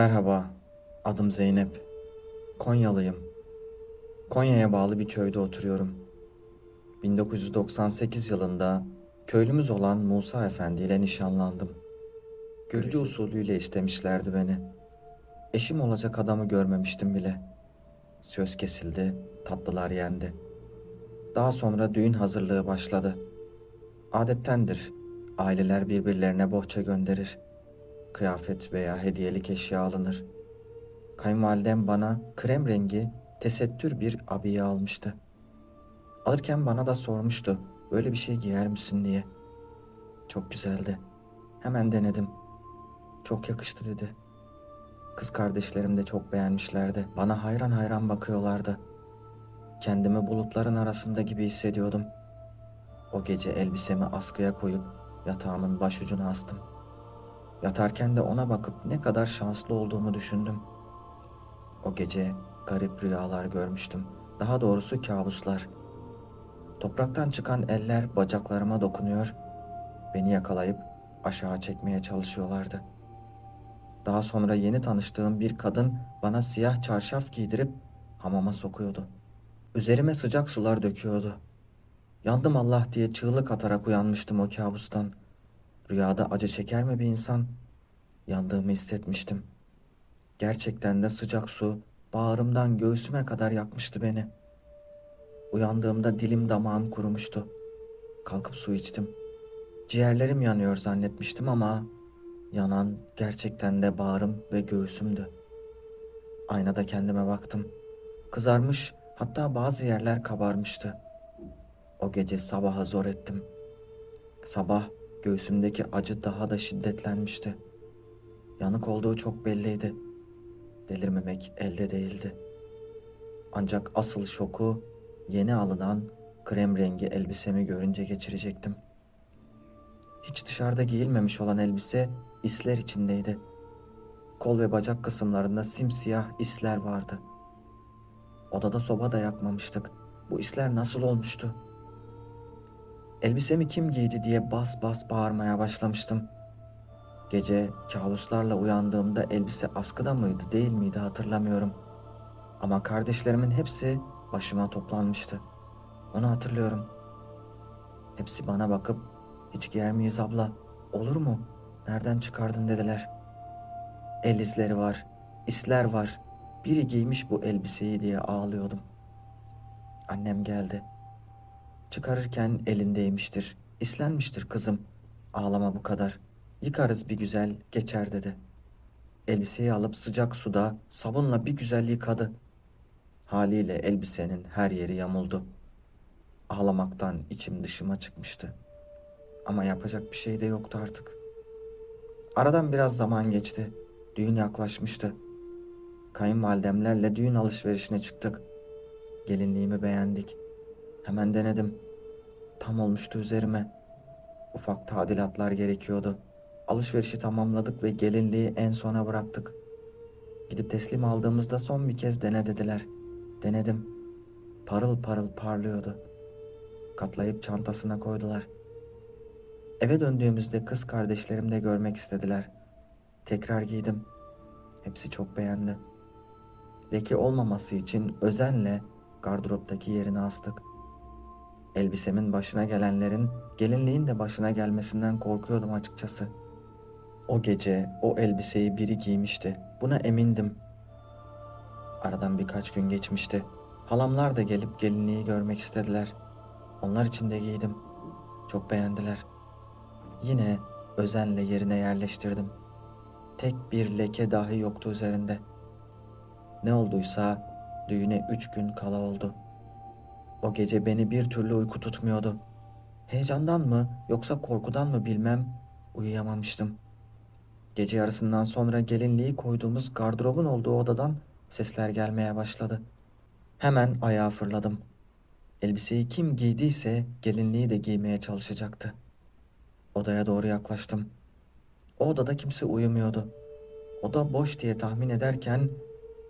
Merhaba, adım Zeynep. Konyalıyım. Konya'ya bağlı bir köyde oturuyorum. 1998 yılında köylümüz olan Musa Efendi ile nişanlandım. Görücü usulüyle istemişlerdi beni. Eşim olacak adamı görmemiştim bile. Söz kesildi, tatlılar yendi. Daha sonra düğün hazırlığı başladı. Adettendir, aileler birbirlerine bohça gönderir kıyafet veya hediyelik eşya alınır. Kayınvalidem bana krem rengi tesettür bir abiye almıştı. Alırken bana da sormuştu böyle bir şey giyer misin diye. Çok güzeldi. Hemen denedim. Çok yakıştı dedi. Kız kardeşlerim de çok beğenmişlerdi. Bana hayran hayran bakıyorlardı. Kendimi bulutların arasında gibi hissediyordum. O gece elbisemi askıya koyup yatağımın başucuna astım. Yatarken de ona bakıp ne kadar şanslı olduğumu düşündüm. O gece garip rüyalar görmüştüm. Daha doğrusu kabuslar. Topraktan çıkan eller bacaklarıma dokunuyor, beni yakalayıp aşağı çekmeye çalışıyorlardı. Daha sonra yeni tanıştığım bir kadın bana siyah çarşaf giydirip hamama sokuyordu. Üzerime sıcak sular döküyordu. Yandım Allah diye çığlık atarak uyanmıştım o kabustan. Rüyada acı çeker mi bir insan? Yandığımı hissetmiştim. Gerçekten de sıcak su bağrımdan göğsüme kadar yakmıştı beni. Uyandığımda dilim damağım kurumuştu. Kalkıp su içtim. Ciğerlerim yanıyor zannetmiştim ama yanan gerçekten de bağrım ve göğsümdü. Aynada kendime baktım. Kızarmış hatta bazı yerler kabarmıştı. O gece sabaha zor ettim. Sabah göğsümdeki acı daha da şiddetlenmişti. Yanık olduğu çok belliydi. Delirmemek elde değildi. Ancak asıl şoku yeni alınan krem rengi elbisemi görünce geçirecektim. Hiç dışarıda giyilmemiş olan elbise isler içindeydi. Kol ve bacak kısımlarında simsiyah isler vardı. Odada soba da yakmamıştık. Bu isler nasıl olmuştu? Elbisemi kim giydi diye bas bas bağırmaya başlamıştım. Gece kabuslarla uyandığımda elbise askıda mıydı değil miydi hatırlamıyorum. Ama kardeşlerimin hepsi başıma toplanmıştı. Onu hatırlıyorum. Hepsi bana bakıp hiç giyer miyiz abla? Olur mu? Nereden çıkardın dediler. El izleri var, isler var. Biri giymiş bu elbiseyi diye ağlıyordum. Annem geldi. Çıkarırken elindeymiştir. İslenmiştir kızım. Ağlama bu kadar. Yıkarız bir güzel geçer dedi. Elbiseyi alıp sıcak suda sabunla bir güzel yıkadı. Haliyle elbisenin her yeri yamuldu. Ağlamaktan içim dışıma çıkmıştı. Ama yapacak bir şey de yoktu artık. Aradan biraz zaman geçti. Düğün yaklaşmıştı. Kayınvalidemlerle düğün alışverişine çıktık. Gelinliğimi beğendik. Hemen denedim. Tam olmuştu üzerime. Ufak tadilatlar gerekiyordu. Alışverişi tamamladık ve gelinliği en sona bıraktık. Gidip teslim aldığımızda son bir kez dene dediler. Denedim. Parıl parıl parlıyordu. Katlayıp çantasına koydular. Eve döndüğümüzde kız kardeşlerim de görmek istediler. Tekrar giydim. Hepsi çok beğendi. Leke olmaması için özenle gardıroptaki yerine astık. Elbisemin başına gelenlerin gelinliğin de başına gelmesinden korkuyordum açıkçası. O gece o elbiseyi biri giymişti. Buna emindim. Aradan birkaç gün geçmişti. Halamlar da gelip gelinliği görmek istediler. Onlar için de giydim. Çok beğendiler. Yine özenle yerine yerleştirdim. Tek bir leke dahi yoktu üzerinde. Ne olduysa düğüne üç gün kala oldu.'' O gece beni bir türlü uyku tutmuyordu. Heyecandan mı yoksa korkudan mı bilmem uyuyamamıştım. Gece yarısından sonra gelinliği koyduğumuz gardırobun olduğu odadan sesler gelmeye başladı. Hemen ayağa fırladım. Elbiseyi kim giydiyse gelinliği de giymeye çalışacaktı. Odaya doğru yaklaştım. O odada kimse uyumuyordu. Oda boş diye tahmin ederken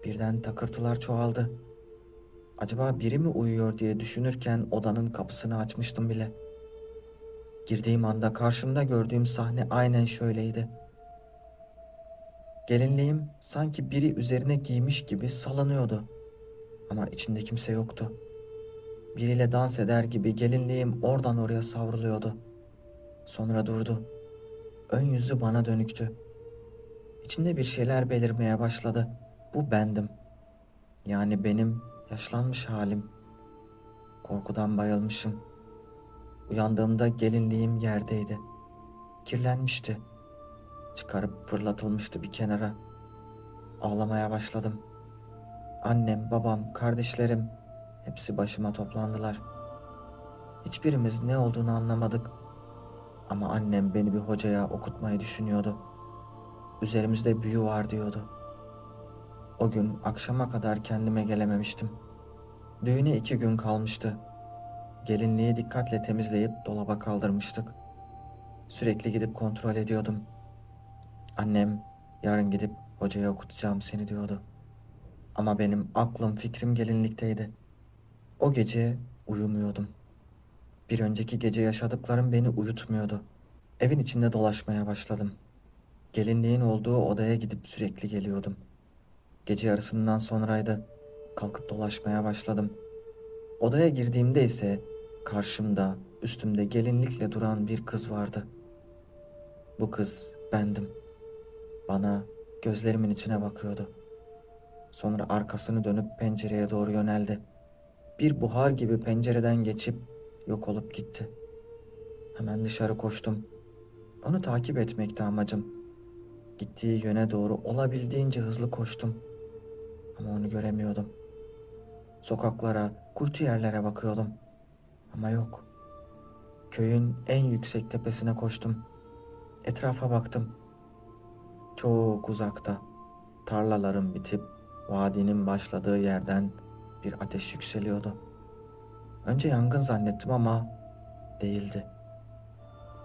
birden takırtılar çoğaldı.'' Acaba biri mi uyuyor diye düşünürken odanın kapısını açmıştım bile. Girdiğim anda karşımda gördüğüm sahne aynen şöyleydi. Gelinliğim sanki biri üzerine giymiş gibi salınıyordu. Ama içinde kimse yoktu. Biriyle dans eder gibi gelinliğim oradan oraya savruluyordu. Sonra durdu. Ön yüzü bana dönüktü. İçinde bir şeyler belirmeye başladı. Bu bendim. Yani benim yaşlanmış halim. Korkudan bayılmışım. Uyandığımda gelinliğim yerdeydi. Kirlenmişti. Çıkarıp fırlatılmıştı bir kenara. Ağlamaya başladım. Annem, babam, kardeşlerim hepsi başıma toplandılar. Hiçbirimiz ne olduğunu anlamadık. Ama annem beni bir hocaya okutmayı düşünüyordu. Üzerimizde büyü var diyordu. O gün akşama kadar kendime gelememiştim. Düğüne iki gün kalmıştı. Gelinliği dikkatle temizleyip dolaba kaldırmıştık. Sürekli gidip kontrol ediyordum. Annem yarın gidip hocaya okutacağım seni diyordu. Ama benim aklım fikrim gelinlikteydi. O gece uyumuyordum. Bir önceki gece yaşadıklarım beni uyutmuyordu. Evin içinde dolaşmaya başladım. Gelinliğin olduğu odaya gidip sürekli geliyordum. Gece yarısından sonraydı. Kalkıp dolaşmaya başladım. Odaya girdiğimde ise karşımda, üstümde gelinlikle duran bir kız vardı. Bu kız bendim. Bana gözlerimin içine bakıyordu. Sonra arkasını dönüp pencereye doğru yöneldi. Bir buhar gibi pencereden geçip yok olup gitti. Hemen dışarı koştum. Onu takip etmekti amacım. Gittiği yöne doğru olabildiğince hızlı koştum. Ama onu göremiyordum. Sokaklara, kuytu yerlere bakıyordum. Ama yok. Köyün en yüksek tepesine koştum. Etrafa baktım. Çok uzakta, tarlaların bitip vadinin başladığı yerden bir ateş yükseliyordu. Önce yangın zannettim ama değildi.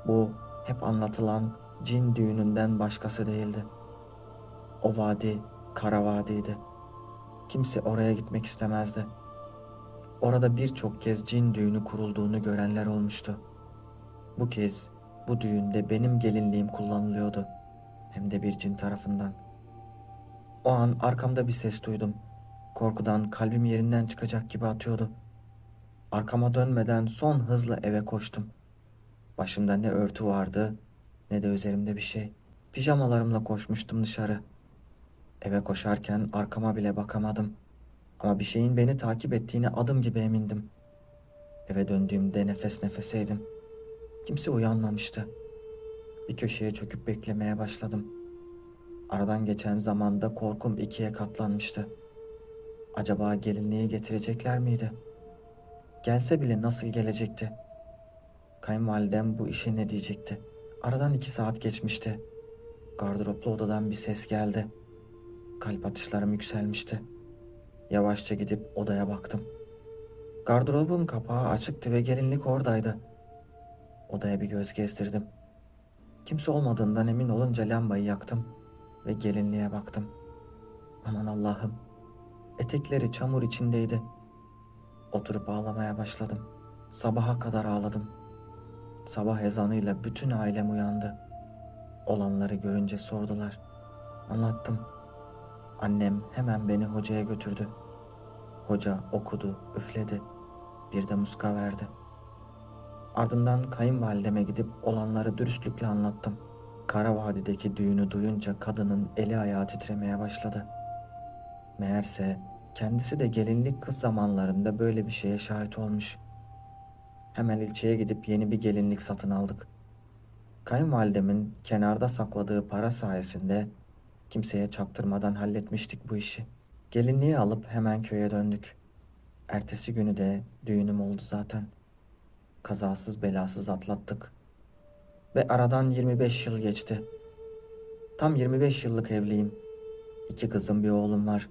Bu hep anlatılan cin düğününden başkası değildi. O vadi kara vadiydi. Kimse oraya gitmek istemezdi. Orada birçok kez cin düğünü kurulduğunu görenler olmuştu. Bu kez bu düğünde benim gelinliğim kullanılıyordu. Hem de bir cin tarafından. O an arkamda bir ses duydum. Korkudan kalbim yerinden çıkacak gibi atıyordu. Arkama dönmeden son hızla eve koştum. Başımda ne örtü vardı ne de üzerimde bir şey. Pijamalarımla koşmuştum dışarı. Eve koşarken arkama bile bakamadım. Ama bir şeyin beni takip ettiğine adım gibi emindim. Eve döndüğümde nefes nefeseydim. Kimse uyanmamıştı. Bir köşeye çöküp beklemeye başladım. Aradan geçen zamanda korkum ikiye katlanmıştı. Acaba gelinliği getirecekler miydi? Gelse bile nasıl gelecekti? Kayınvalidem bu işe ne diyecekti? Aradan iki saat geçmişti. Gardıroplu odadan bir ses geldi. Kalp atışlarım yükselmişti. Yavaşça gidip odaya baktım. Gardırobun kapağı açıktı ve gelinlik oradaydı. Odaya bir göz gezdirdim. Kimse olmadığından emin olunca lambayı yaktım ve gelinliğe baktım. Aman Allah'ım. Etekleri çamur içindeydi. Oturup ağlamaya başladım. Sabaha kadar ağladım. Sabah ezanıyla bütün ailem uyandı. Olanları görünce sordular. Anlattım. Annem hemen beni hocaya götürdü. Hoca okudu, üfledi. Bir de muska verdi. Ardından kayınvalideme gidip olanları dürüstlükle anlattım. Kara Vadi'deki düğünü duyunca kadının eli ayağı titremeye başladı. Meğerse kendisi de gelinlik kız zamanlarında böyle bir şeye şahit olmuş. Hemen ilçeye gidip yeni bir gelinlik satın aldık. Kayınvalidemin kenarda sakladığı para sayesinde kimseye çaktırmadan halletmiştik bu işi. Gelinliği alıp hemen köye döndük. Ertesi günü de düğünüm oldu zaten. Kazasız belasız atlattık. Ve aradan 25 yıl geçti. Tam 25 yıllık evliyim. İki kızım bir oğlum var.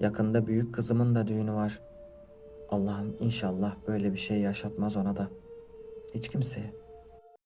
Yakında büyük kızımın da düğünü var. Allah'ım inşallah böyle bir şey yaşatmaz ona da. Hiç kimseye.